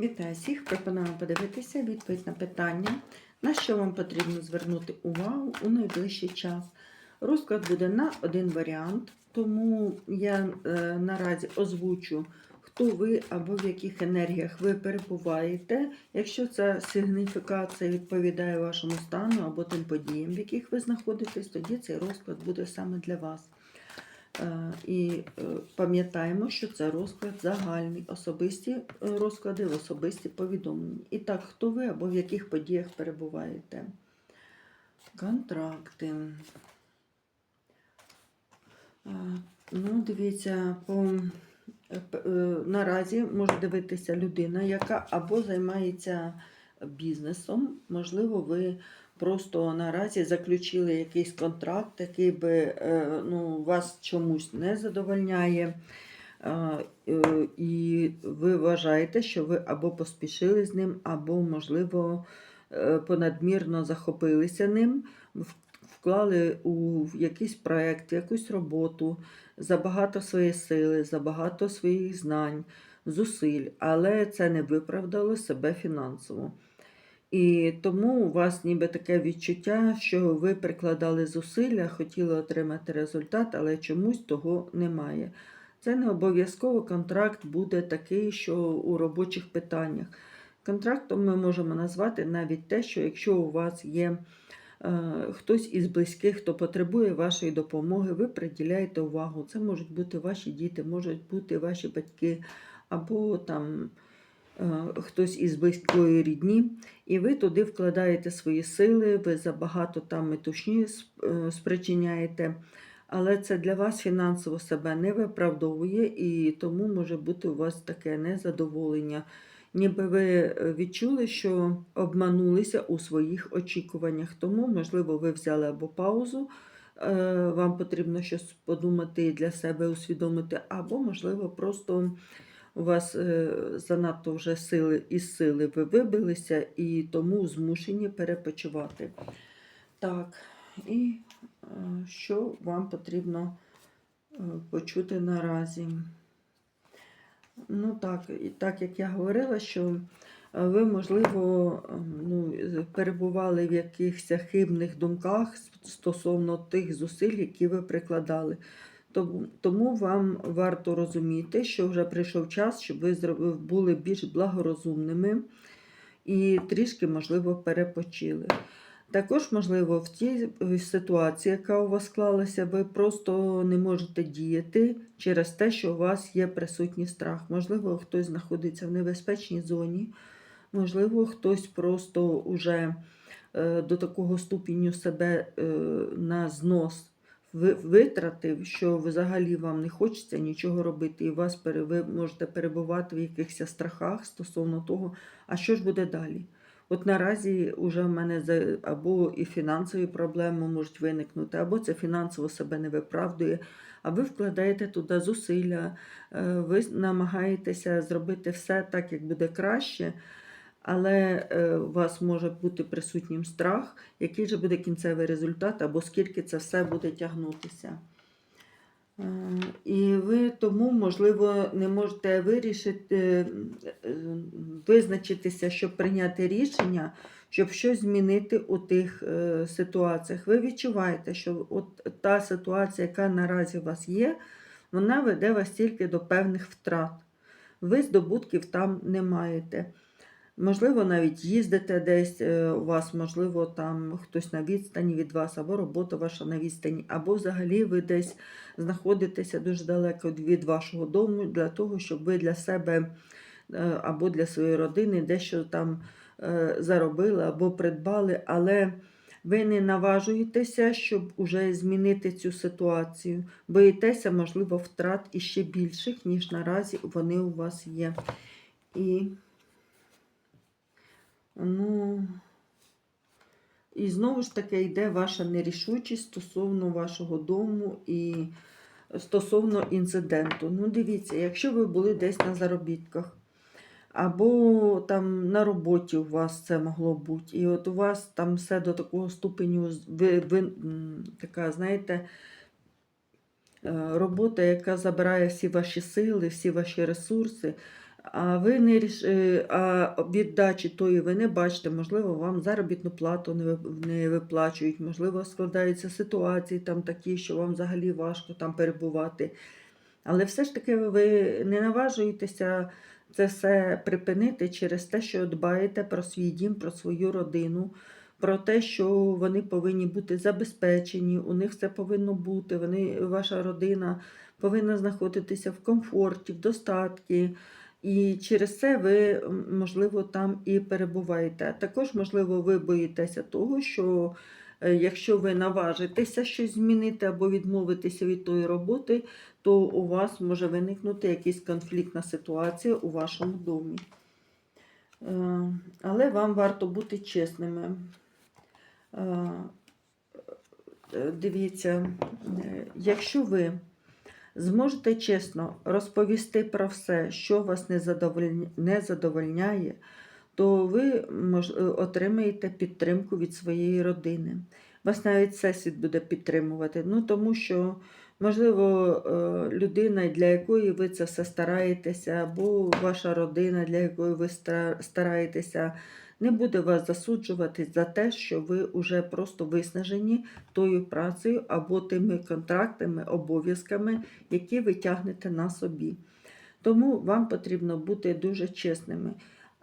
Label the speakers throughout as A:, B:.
A: Вітаю всіх! Пропоную подивитися відповідь на питання, на що вам потрібно звернути увагу у найближчий час. Розклад буде на один варіант, тому я е, наразі озвучу, хто ви або в яких енергіях ви перебуваєте. Якщо ця сигніфікація відповідає вашому стану або тим подіям, в яких ви знаходитесь, тоді цей розклад буде саме для вас. Е, І е, пам'ятаємо, що це розклад загальний, особисті е, розклади, особисті повідомлення. І так, хто ви або в яких подіях перебуваєте? Контракти. Ну, дивіться, по, наразі може дивитися людина, яка або займається бізнесом, можливо, ви просто наразі заключили якийсь контракт, який би е, ну, вас чомусь не задовольняє. Е, І ви вважаєте, що ви або поспішили з ним, або, можливо, е, понадмірно захопилися ним, вклали у якийсь проєкт, якусь роботу, забагато своєї сили, забагато своїх знань, зусиль, але це не виправдало себе фінансово. І тому у вас ніби таке відчуття, що ви прикладали зусилля, хотіли отримати результат, але чомусь того немає. Це не обов'язково контракт буде такий, що у робочих питаннях. Контрактом ми можемо назвати навіть те, що якщо у вас є е, хтось із близьких, хто потребує вашої допомоги, ви приділяєте увагу. Це можуть бути ваші діти, можуть бути ваші батьки, або там хтось із близької рідні, і ви туди вкладаєте свої сили, ви забагато там метушні е, спричиняєте. Але це для вас фінансово себе не виправдовує, і тому може бути у вас таке незадоволення. Ніби ви е, відчули, що обманулися у своїх очікуваннях. Тому, можливо, ви взяли або паузу, е, вам потрібно щось подумати для себе, усвідомити, або, можливо, просто у вас е, занадто вже сили із сили ви вибилися і тому змушені перепочивати. Так, і е, що вам потрібно е, почути наразі? Ну так, і так як я говорила, що ви, можливо, е, ну, перебували в якихось хибних думках стосовно тих зусиль, які ви прикладали. Тому, вам варто розуміти, що вже прийшов час, щоб ви були більш благорозумними і трішки, можливо, перепочили. Також, можливо, в тій е, ситуації, яка у вас склалася, ви просто не можете діяти через те, що у вас є присутній страх. Можливо, хтось знаходиться в небезпечній зоні, можливо, хтось просто уже е, до такого ступеню себе е, на знос витратив, що взагалі вам не хочеться нічого робити, і вас пере- ви можете перебувати в якихось страхах стосовно того, а що ж буде далі. От наразі вже в мене або і фінансові проблеми можуть виникнути, або це фінансово себе не виправдує, а ви вкладаєте туди зусилля, е, ви намагаєтеся зробити все так, як буде краще, але е, у вас може бути присутнім страх, який же буде кінцевий результат, або скільки це все буде тягнутися. Е, І ви тому, можливо, не можете вирішити, е, визначитися, щоб прийняти рішення, щоб щось змінити у тих ситуаціях. Ви відчуваєте, що от та ситуація, яка наразі у вас є, вона веде вас тільки до певних втрат. Ви здобутків там не маєте. Можливо, навіть їздите десь, е, у вас, можливо, там хтось на відстані від вас, або робота ваша на відстані, або взагалі ви десь знаходитеся дуже далеко від вашого дому для того, щоб ви для себе е, або для своєї родини дещо там е, заробили або придбали, але ви не наважуєтеся, щоб уже змінити цю ситуацію. Боїтеся, можливо, втрат іще більших, ніж наразі вони у вас є. І Ну, і знову ж таки йде ваша нерішучість стосовно вашого дому і стосовно інциденту. Ну, дивіться, якщо ви були десь на заробітках, або там на роботі у вас це могло бути, і от у вас там все до такого ступеню, ви, ви, така, знаєте, е, робота, яка забирає всі ваші сили, всі ваші ресурси, а ви не ріш... е, а віддачі тої ви не бачите, можливо, вам заробітну плату не виплачують, можливо, складаються ситуації там такі, що вам взагалі важко там перебувати. Але все ж таки ви не наважуєтеся це все припинити через те, що дбаєте про свій дім, про свою родину, про те, що вони повинні бути забезпечені, у них все повинно бути, вони, ваша родина повинна знаходитися в комфорті, в достатку. І через це ви, можливо, там і перебуваєте. Також, можливо, ви боїтеся того, що е, якщо ви наважитеся щось змінити або відмовитися від тої роботи, то у вас може виникнути якась конфліктна ситуація у вашому домі. Е, Але вам варто бути чесними. Е, Дивіться, якщо ви зможете чесно розповісти про все, що вас не задовольняє, то ви е, отримаєте підтримку від своєї родини. Вас навіть всесвіт буде підтримувати. Ну, тому що, можливо, е, людина, для якої ви це все стараєтеся, або ваша родина, для якої ви стараєтеся, не буде вас засуджувати за те, що ви вже просто виснажені тою працею або тими контрактами, обов'язками, які ви тягнете на собі. Тому вам потрібно бути дуже чесними.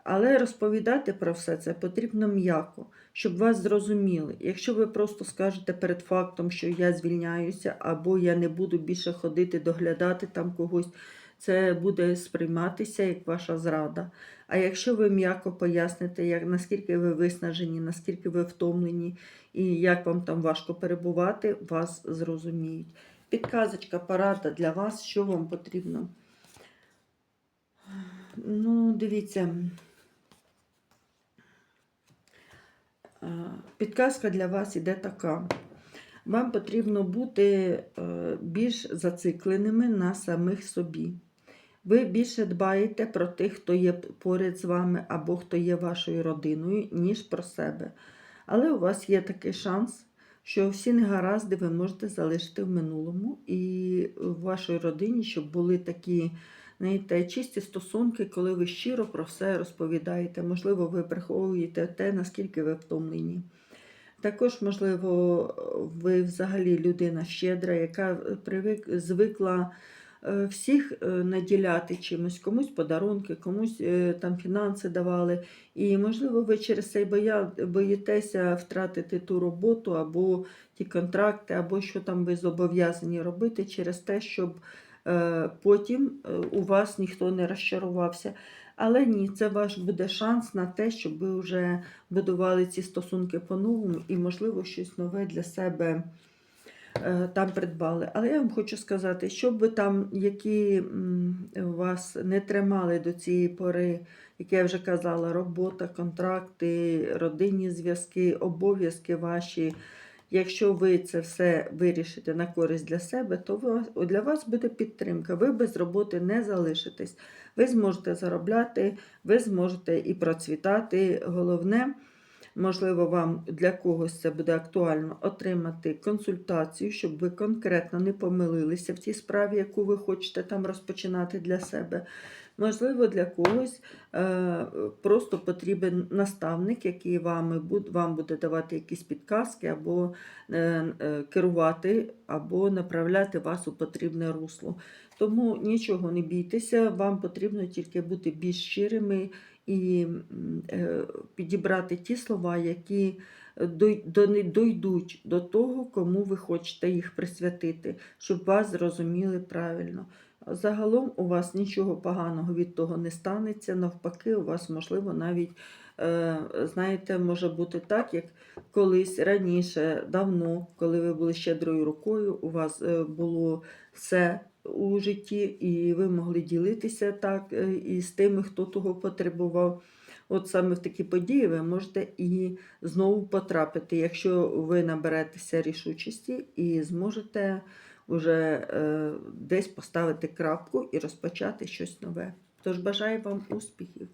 A: Але розповідати про все це потрібно м'яко, щоб вас зрозуміли. Якщо ви просто скажете перед фактом, що я звільняюся, або я не буду більше ходити доглядати там когось, це буде сприйматися як ваша зрада. А якщо ви м'яко поясните, як, наскільки ви виснажені, наскільки ви втомлені і як вам там важко перебувати, вас зрозуміють. Підказочка, порада для вас, що вам потрібно. Ну, дивіться. Підказка для вас іде така. Вам потрібно бути е, більш зацикленими на самих собі. Ви більше дбаєте про тих, хто є поряд з вами або хто є вашою родиною, ніж про себе. Але у вас є такий шанс, що всі негаразди ви можете залишити в минулому, і в вашій родині, щоб були такі знаєте, чисті стосунки, коли ви щиро про все розповідаєте. Можливо, ви приховуєте те, наскільки ви втомлені. Також, можливо, ви взагалі людина щедра, яка привик, звикла е, всіх е, наділяти чимось, комусь подарунки, комусь е, там фінанси давали. І, можливо, ви через це боїтеся втратити ту роботу або ті контракти, або що там ви зобов'язані робити через те, щоб е, потім е, у вас ніхто не розчарувався. Але ні, це ваш буде шанс на те, щоб ви вже будували ці стосунки по-новому і, можливо, щось нове для себе е, там придбали. Але я вам хочу сказати, щоб ви там, які вас не тримали до цієї пори, як я вже казала, робота, контракти, родинні зв'язки, обов'язки ваші. Якщо ви це все вирішите на користь для себе, то для вас буде підтримка. Ви без роботи не залишитесь. Ви зможете заробляти, ви зможете і процвітати. Головне, можливо, вам для когось це буде актуально отримати консультацію, щоб ви конкретно не помилилися в тій справі, яку ви хочете там розпочинати для себе. Можливо, для когось е, просто потрібен наставник, який буд- вам буде давати якісь підказки, або е, е, керувати, або направляти вас у потрібне русло. Тому нічого не бійтеся, вам потрібно тільки бути більш щирими і е, підібрати ті слова, які дойдуть до того, кому ви хочете їх присвятити, щоб вас зрозуміли правильно. Загалом у вас нічого поганого від того не станеться. Навпаки, у вас, можливо, навіть, е, знаєте, може бути так, як колись раніше, давно, коли ви були щедрою рукою, у вас е, було все у житті, і ви могли ділитися так е, з тими, хто того потребував. От саме в такі події ви можете і знову потрапити, якщо ви наберетеся рішучості і зможете вже е, десь поставити крапку і розпочати щось нове. Тож бажаю вам успіхів!